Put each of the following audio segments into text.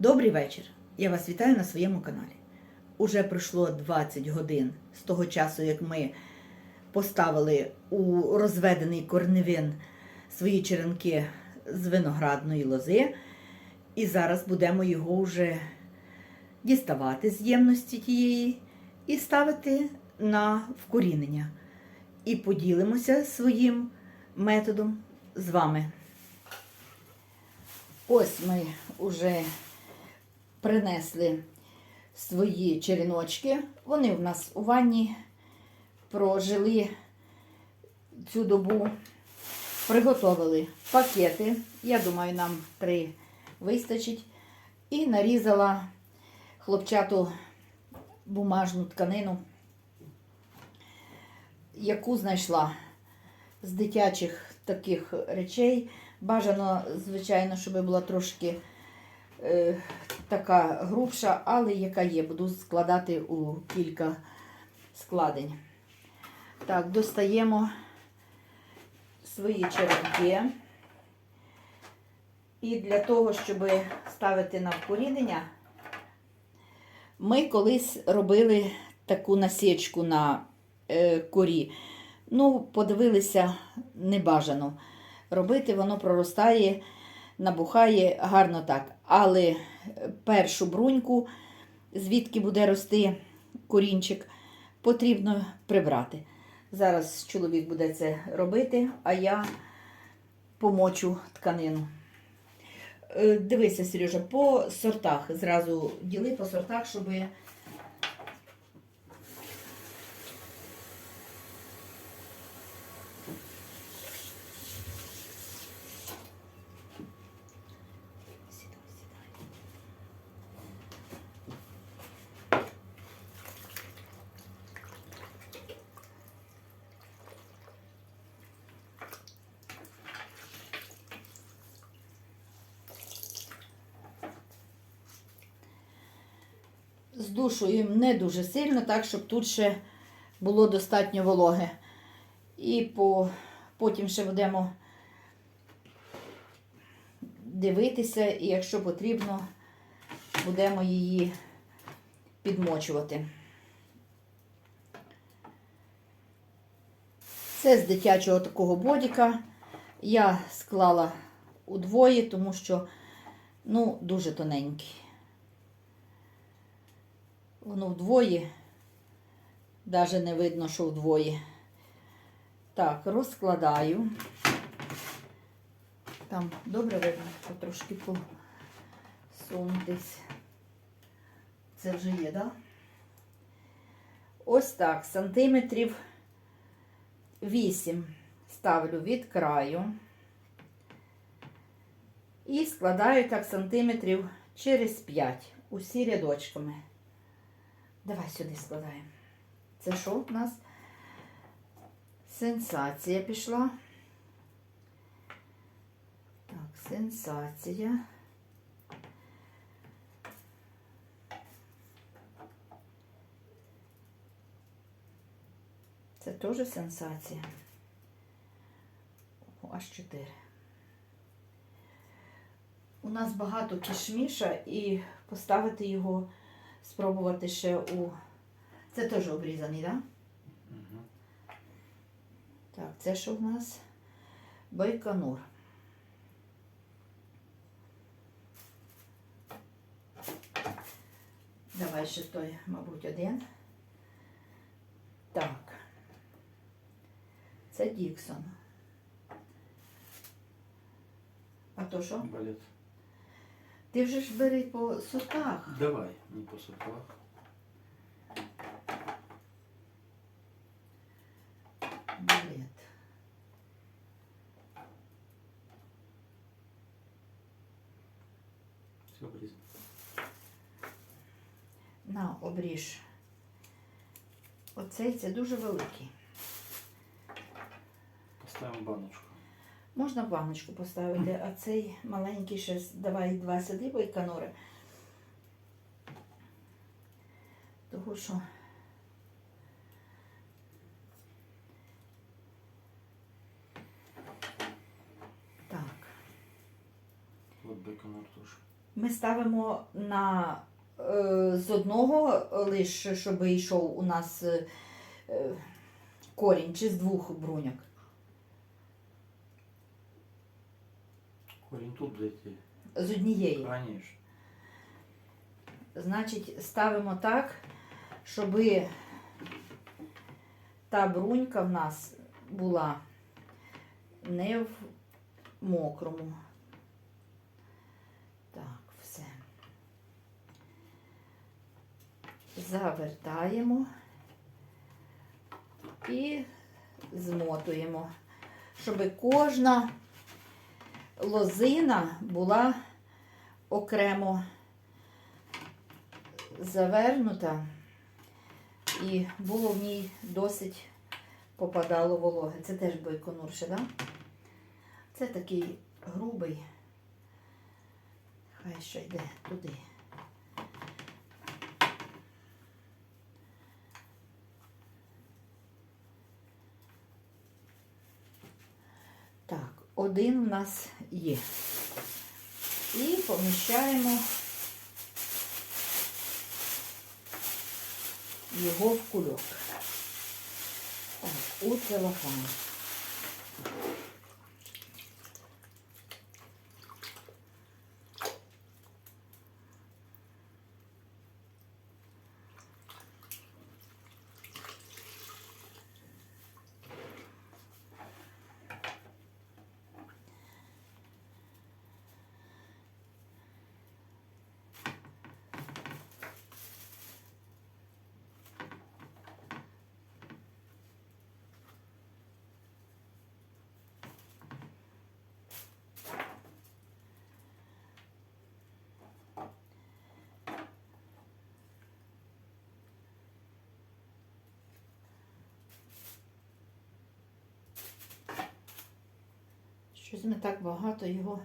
Добрий вечір. Я вас вітаю на своєму каналі. Уже пройшло 20 годин з того часу, як ми поставили у розведений корневин свої черенки з виноградної лози. І зараз будемо його вже діставати з ємності тієї і ставити на вкорінення. І поділимося своїм методом з вами. Ось ми вже принесли свої череночки. Вони в нас у ванні прожили цю добу, приготовили пакети. Я думаю, нам три вистачить. І нарізала хлопчату бумажну тканину, яку знайшла з дитячих таких речей. Бажано, звичайно, щоб була трошки е, така грубша, але яка є, буду складати у кілька складень. Так, достаємо свої черенки. І для того, щоб ставити на вкорінення, ми колись робили таку насічку на е, корі. Ну, подивилися, небажано робити, воно проростає, набухає гарно так. Але першу бруньку, звідки буде рости корінчик, потрібно прибрати. Зараз чоловік буде це робити, а я помочу тканину. Е, Дивися, Сережа, по сортах. Зразу діли по сортах, щоб Здушуємо не дуже сильно, так, щоб тут ще було достатньо вологи. І по, потім ще будемо дивитися, і якщо потрібно, будемо її підмочувати. Це з дитячого такого бодіка. Я склала удвоє, тому що ну, дуже тоненький. Воно вдвоє, навіть не видно, що вдвоє. Так, розкладаю. Там добре видно, що трошки посунутись. Це вже є, так? Да? Ось так, сантиметрів 8 ставлю від краю. І складаю так сантиметрів через 5 усі рядочками. Давай сюди складаємо. Це що у нас? Сенсація пішла. Так, сенсація. Це теж сенсація. Аж 4. У нас багато кішміша і поставити його, спробувати ще у. Це теж обрізаний, так? Да? Угу. Так, це що в нас? Байконур. Давай ще той, мабуть, один. Так. Це Діксон. А то що? Балет. Ти вже ж бери по сортах. Давай, не по сортах. Балет. Все обрізано. На, обріж. Оцей це дуже великий. Поставимо баночку. Можна в баночку поставити, а цей маленький ще давай два сиди байконури. Того що так, Вот беконор тоже. Ми ставимо на е, з одного лише, щоб йшов у нас е, корінь, чи з двох бруняк. Корінь тут. З однієї. Конечно. Значить, ставимо так, щоб та брунька в нас була не в мокрому. Так, все. Завертаємо і змотуємо, щоб кожна лозина була окремо завернута і було в ній досить попадало вологи. Це теж бойконурше, да? Це такий грубий. Хай ще йде туди. Так, один в нас є. І поміщаємо його в кульок. Так, у целофан. Щось ми так багато його.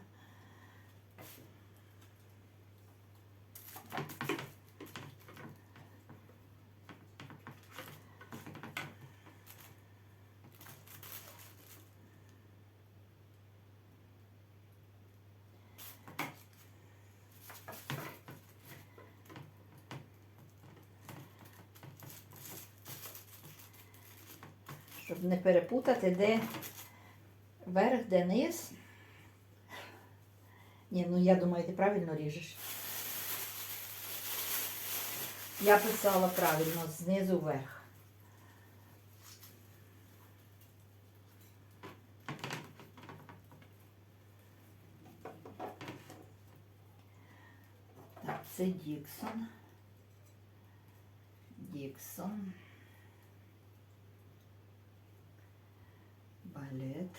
Щоб не перепутати, де верх, де низ. Ні, ну я думаю, ти правильно ріжеш. Я писала правильно, знизу вверх. Так, це Діксон. Діксон. Балет.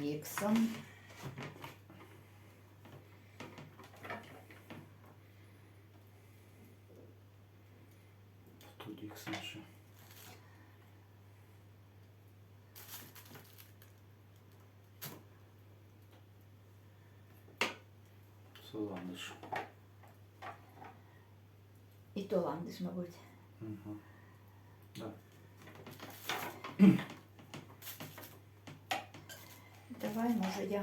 Діксон. Тут Діксон ще. Соландиш. І то ландиш, мабуть. Угу. Да. Давай, може, я.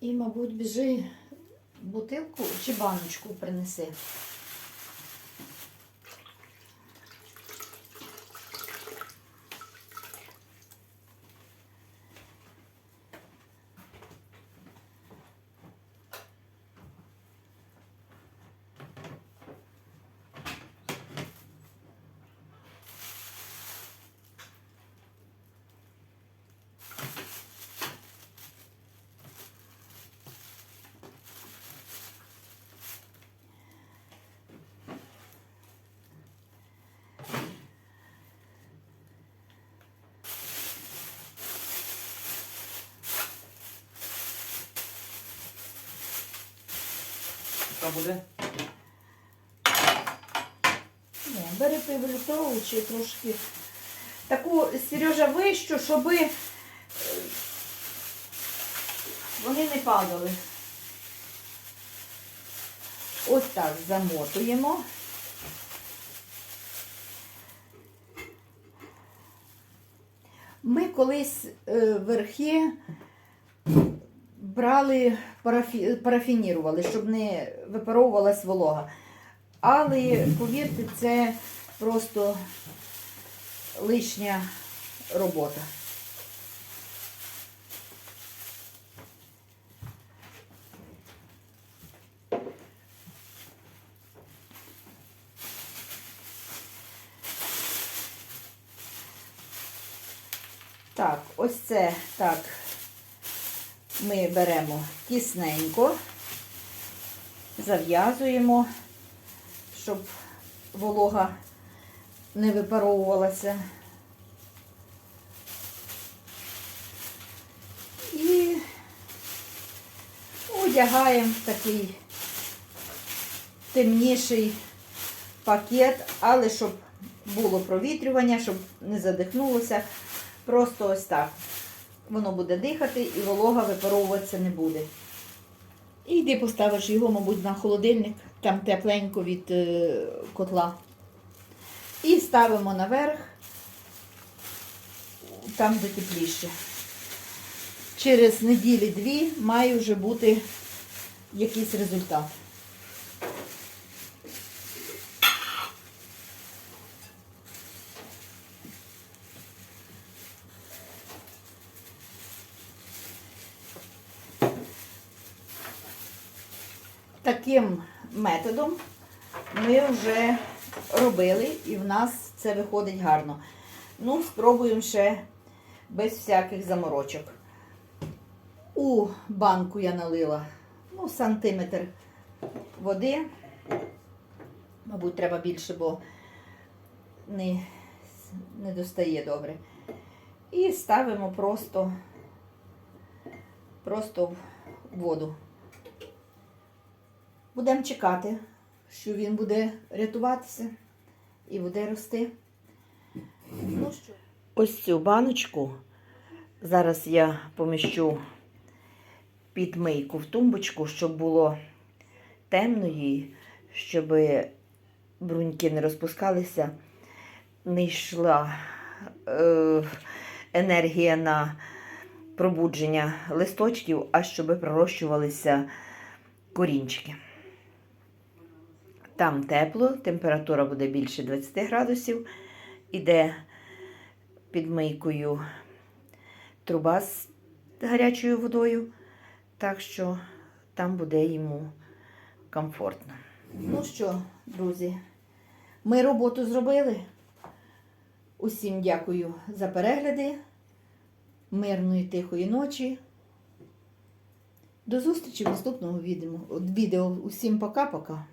І, мабуть, біжи бутилку чи баночку принеси. Така буде? Ні, бери півлітрову трошки таку Сережа вищу, щоб вони не падали. Ось так замотуємо. Ми колись е, верхи брали, парафі, парафінірували, щоб не випаровувалась волога. Але повірте, це просто лишня робота. Так, ось це так ми беремо тісненько, зав'язуємо, щоб волога не випаровувалася. І одягаємо в такий темніший пакет, але щоб було провітрювання, щоб не задихнулося. Просто ось так. Воно буде дихати і волога випаровуватися не буде. І йди поставиш його, мабуть, на холодильник, там тепленько від е, котла. І ставимо наверх, там де тепліше. Через неділі-дві має вже бути якийсь результат. Таким методом ми вже робили і в нас це виходить гарно. Ну, спробуємо ще без всяких заморочок. У банку я налила ну, сантиметр води. Мабуть, треба більше, бо не, не достає добре. І ставимо просто, просто в воду. Будемо чекати, що він буде рятуватися і буде рости. Ну що? Ось цю баночку зараз я поміщу під мийку в тумбочку, щоб було темно їй, щоб бруньки не розпускалися, не йшла е, енергія на пробудження листочків, а щоб пророщувалися корінчики. Там тепло, температура буде більше 20 градусів. Іде під мийкою труба з гарячою водою, так що там буде йому комфортно. Ну що, друзі, ми роботу зробили. Усім дякую за перегляди. Мирної тихої ночі. До зустрічі в наступному відео. Усім пока-пока.